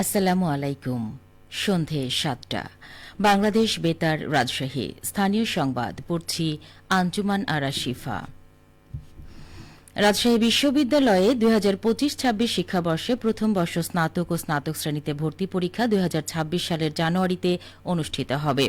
আসসালামু আলাইকুম। সন্ধে সাতটা। বাংলাদেশ বেতার রাজশাহী। স্থানীয় সংবাদ পড়ছি আঞ্জুমান আরা শিফা। রাজশাহী বিশ্ববিদ্যালয়ে দুই হাজার পঁচিশ ছাব্বিশ শিক্ষাবর্ষে প্রথম বর্ষ স্নাতক ও স্নাতক শ্রেণীতে ভর্তি পরীক্ষা দুই হাজার ছাব্বিশ সালের জানুয়ারিতে অনুষ্ঠিত হবে।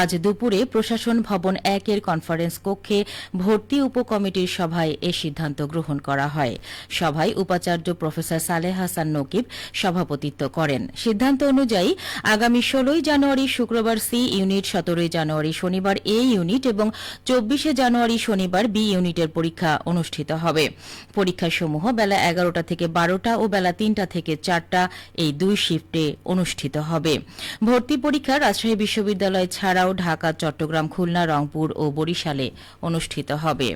আজ দুপুরে প্রশাসন ভবন একের কনফারেন্স কক্ষে ভর্তি উপকমিটির সভায় এ সিদ্ধান্ত গ্রহণ করা হয়। সভায় উপাচার্য প্রফেসর সালেহ হাসান নকিব সভাপতিত্ব করেন। সিদ্ধান্ত অনুযায়ী আগামী ষোলোই জানুয়ারি শুক্রবার সি ইউনিট, সতেরোই জানুয়ারি শনিবার এ ইউনিট এবং চব্বিশে জানুয়ারি শনিবার বি ইউনিটের পরীক্ষা অনুষ্ঠিত হবে। পরীক্ষাসমূহ বেলা এগারোটা থেকে বারোটা ও বেলা তিনটা থেকে চারটা এই দুই শিফটে অনুষ্ঠিত হবে। ভর্তি পরীক্ষা রাজশাহী বিশ্ববিদ্যালয় ছাড়াও ঢাকা, চট্টগ্রাম, খুলনা, রংপুর ও বরিশালে অনুষ্ঠিত হবে।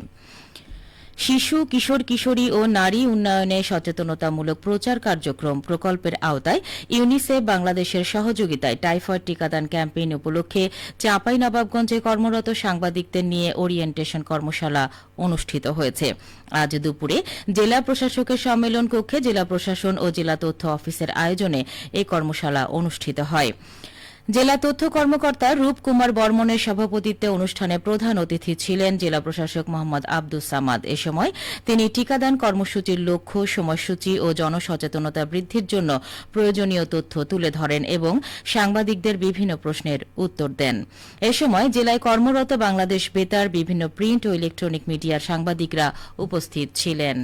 শিশু, কিশোর, কিশোরী ও নারী উন্নয়নে সচেতনতামূলক প্রচার কার্যক্রম প্রকল্পের আওতায় ইউনিসেফ বাংলাদেশের সহযোগিতায় টাইফয়েড টিকাদান ক্যাম্পেইন উপলক্ষে চাঁপাইনবাবগঞ্জে কর্মরত সাংবাদিকদের নিয়ে ওরিয়েন্টেশন কর্মশালা অনুষ্ঠিত হয়েছে। আজ দুপুরে জেলা প্রশাসকের সম্মেলন কক্ষে জেলা প্রশাসন ও জেলা তথ্য অফিসের আয়োজনে এই কর্মশালা অনুষ্ঠিত হয়। জেলা তথ্য কর্মকর্তা রূপকুমার বর্মনের সভাপতিত্বে অনুষ্ঠানে প্রধান অতিথি ছিলেন জেলা প্রশাসক মোহাম্মদ আব্দুস সামাদ। এ সময় তিনি টিকাদান কর্মসূচির লক্ষ্য, সময়সূচি ও জনসচেতনতা বৃদ্ধির জন্য প্রয়োজনীয় তথ্য তুলে ধরেন এবং সাংবাদিকদের বিভিন্ন প্রশ্নের উত্তর দেন। এ সময় জেলায় কর্মরত বাংলাদেশ বেতার, বিভিন্ন প্রিন্ট ও ইলেকট্রনিক মিডিয়ার সাংবাদিকরা উপস্থিত ছিলেন।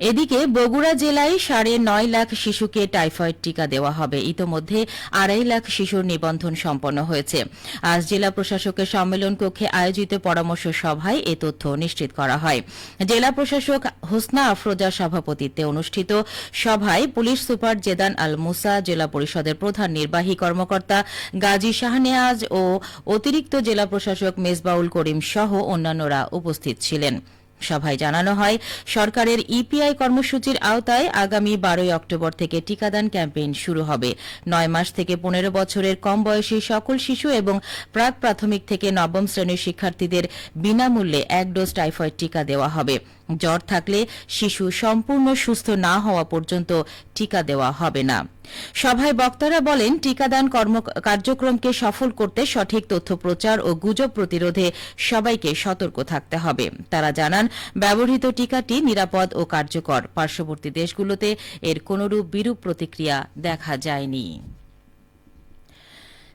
এদিকে বগুড়া জেলায় সাড়ে নয় লাখ শিশুকে টাইফয়েড টিকা দেওয়া হবে। ইতোমধ্যে আড়াই লাখ শিশুর নিবন্ধন সম্পন্ন হয়েছে। আজ জেলা প্রশাসকের সম্মেলন কক্ষে আয়োজিত পরামর্শ সভায় এ তথ্য নিশ্চিত করা হয়। জেলা প্রশাসক হোসনা আফরোজা সভাপতিত্বে অনুষ্ঠিত সভায় পুলিশ সুপার জেদান আল মুসা, জেলা পরিষদের প্রধান নির্বাহী কর্মকর্তা গাজী শাহনেয়াজ ও অতিরিক্ত জেলা প্রশাসক মেজবাউল করিম সহ অন্যান্যরা উপস্থিত ছিলেন। সভায় জানানো হয়, সরকারের ইপিআই কর্মসূচির আওতায় আগামী বারোই অক্টোবর থেকে টিকাদান ক্যাম্পেইন শুরু হবে। নয় মাস থেকে পনেরো বছরের কম বয়সী সকল শিশু এবং প্রাক প্রাথমিক থেকে নবম শ্রেণির শিক্ষার্থীদের বিনামূল্যে এক ডোজ টাইফয়েড টিকা দেওয়া হবে। জ্বর থাকলে শিশু সম্পূর্ণ সুস্থ না হওয়া পর্যন্ত টিকা দেওয়া হবে না। সভায় বক্তারা বলেন, টিকাদান কর্ম কার্যক্রমকে সফল করতে সঠিক তথ্য প্রচার ও গুজব প্রতিরোধে সবাইকে সতর্ক থাকতে হবে। তারা জানান, ব্যবহৃত টিকাটি নিরাপদ ও কার্যকর। পার্শ্ববর্তী দেশগুলোতে এর কোনরূপ বিরূপ প্রতিক্রিয়া দেখা যায়নি।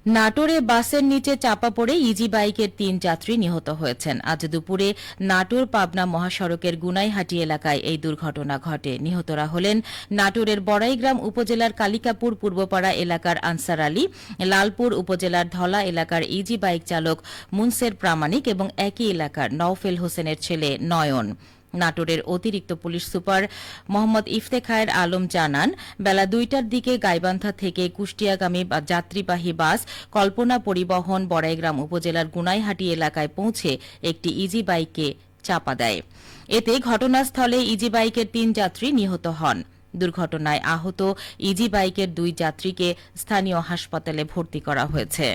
নাটোরে বাসের নিচে চাপা পড়ে ইজি বাইকের তিন যাত্রী নিহত হয়েছেন। আজ দুপুরে নাটোর পাবনা মহাসড়কের গুনাইহাটি এলাকায় এই দুর্ঘটনা ঘটে। নিহতরা হলেন নাটোরের বড়াইগ্রাম উপজেলার কালিকাপুর পূর্বপাড়া এলাকার আনসার আলী, লালপুর উপজেলার ধলা এলাকার ইজি বাইক চালক মুনসের প্রামাণিক এবং একই এলাকার নওফেল হোসেনের ছেলে নয়ন। নাটোরের অতিরিক্ত পুলিশ সুপার মোহাম্মদ ইফতেখায়ের আলম জানান, বেলা দুইটার দিকে গাইবান্ধা থেকে কুষ্টিয়াগামী যাত্রীবাহী বাস কল্পনা পরিবহন বড়াইগ্রাম উপজেলার গুনাইহাটি এলাকায় পৌঁছে একটি ইজি বাইককে চাপা দেয়। এতে ঘটনাস্থলে ইজি বাইকের তিন যাত্রী নিহত হন। দুর্ঘটনায় আহত ইজি বাইকের দুই যাত্রীকে স্থানীয় হাসপাতালে ভর্তি করা হয়েছে।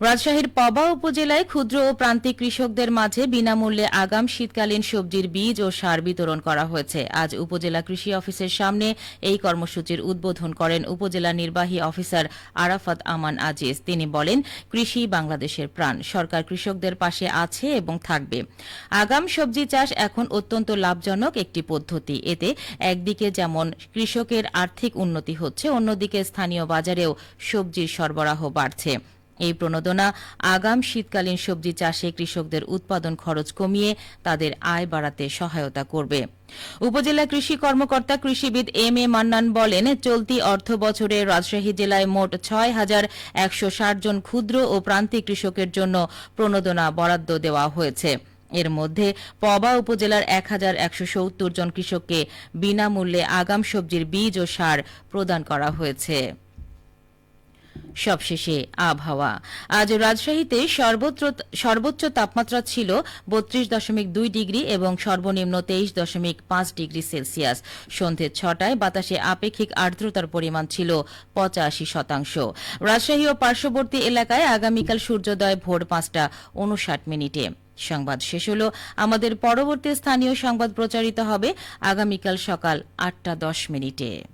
রাজশাহীর পবা উপজেলায় ক্ষুদ্র ও প্রান্তিক কৃষকদের মাঝে বিনামূল্যে আগাম শীতকালীন সবজির বীজ ও সার বিতরণ করা হয়েছে। আজ উপজেলা কৃষি অফিসের সামনে এই কর্মসূচির উদ্বোধন করেন উপজেলা নির্বাহী অফিসার আরাফাত আমান আজিজ। তিনি বলেন, কৃষি বাংলাদেশের প্রাণ। সরকার কৃষকদের পাশে আছে এবং থাকবে। আগাম সবজি চাষ এখন অত্যন্ত লাভজনক একটি পদ্ধতি। এতে একদিকে যেমন কৃষকের আর্থিক উন্নতি হচ্ছে, অন্যদিকে স্থানীয় বাজারেও সবজির সরবরাহ বাড়ছে। এই প্রণোদনা আগাম শীতকালীন সবজি চাষে কৃষকদের উৎপাদন খরচ কমিয়ে তাদের আয় বাড়াতে সহায়তা করবে। উপজেলা কৃষি কর্মকর্তা কৃষিবিদ এম এ মান্নান বলেন, চলতি অর্থ বছরে রাজশাহী জেলায় মোট ছয় হাজার একশো ষাট জন ক্ষুদ্র ও প্রান্তিক কৃষকের জন্য প্রণোদনা বরাদ্দ দেওয়া হয়েছে। এর মধ্যে পবা উপজেলার এক হাজার একশো সত্তর জন কৃষককে বিনামূল্যে আগাম সবজির বীজ ও সার প্রদান করা হয়েছে। সবশেষে আবহাওয়া। আজ রাজশাহীতে সর্বত্র, সর্বোচ্চ তাপমাত্রা ছিল বত্রিশ দশমিক দুই ডিগ্রি এবং সর্বনিম্ন তেইশ দশমিক পাঁচ ডিগ্রি সেলসিয়াস। সন্ধ্যে ছটায় বাতাসে আপেক্ষিক আর্দ্রতার পরিমাণ ছিল পঁচাশি শতাংশ। রাজশাহী ও পার্শ্ববর্তী এলাকায় আগামীকাল সূর্যোদয় ভোর পাঁচটা উনষাট মিনিটে। সংবাদ শেষ হলো। আমাদের পরবর্তী স্থানীয় সংবাদ প্রচারিত হবে আগামীকাল সকাল আটটা দশ মিনিটে।